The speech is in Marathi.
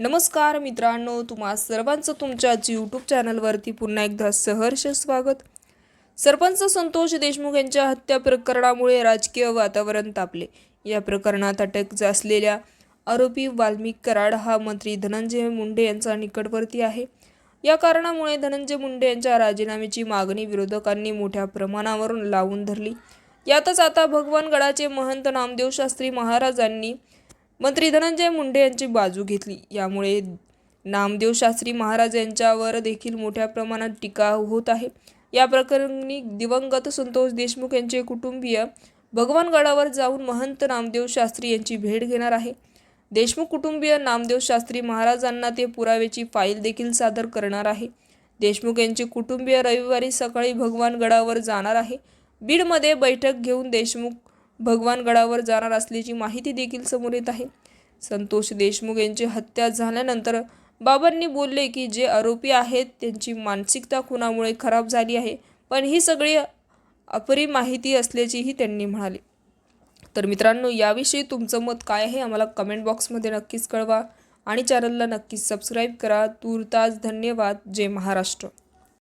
नमस्कार मित्रांनो तुम्हा सर्वांचं तुमच्याच यूट्यूब चॅनलवरती पुन्हा एकदा सहर्ष स्वागत. सरपंच संतोष देशमुख यांच्या हत्या प्रकरणामुळे राजकीय वातावरण तापले. या प्रकरणात अटक असलेल्या आरोपी वाल्मिक कराड हा मंत्री धनंजय मुंडे यांचा निकटवर्ती आहे. या कारणामुळे धनंजय मुंडे यांच्या राजीनाम्याची मागणी विरोधकांनी मोठ्या प्रमाणावरून लावून धरली. यातच आता भगवानगडाचे महंत नामदेव शास्त्री महाराजांनी मंत्री धनंजय मुंडे यांची बाजू घेतली. यामुळे नामदेव शास्त्री महाराज यांच्यावर देखील मोठ्या प्रमाणात टीका होत आहे. या प्रकरणी दिवंगत संतोष देशमुख यांचे कुटुंबीय भगवानगडावर जाऊन महंत नामदेव शास्त्री यांची भेट घेणार आहे. देशमुख कुटुंबीय नामदेव शास्त्री महाराजांना ते पुराव्याची फाईल देखील सादर करणार आहे. देशमुख यांचे कुटुंबीय रविवारी सकाळी भगवानगडावर जाणार आहे. बीडमध्ये बैठक घेऊन देशमुख भगवानगडावर जाणार असल्याची माहिती देखील समोर येत आहे. संतोष देशमुख यांची हत्या झाल्यानंतर बाबांनी बोलले की जे आरोपी आहेत त्यांची मानसिकता खुनामुळे खराब झाली आहे पण ही सगळी अपरी माहिती असल्याचीही त्यांनी म्हणाले. तर मित्रांनो याविषयी तुमचं मत काय आहे? आम्हाला कमेंट बॉक्समध्ये नक्कीच कळवा आणि चॅनलला नक्कीच सबस्क्राईब करा. तूर्तास धन्यवाद. जय महाराष्ट्र.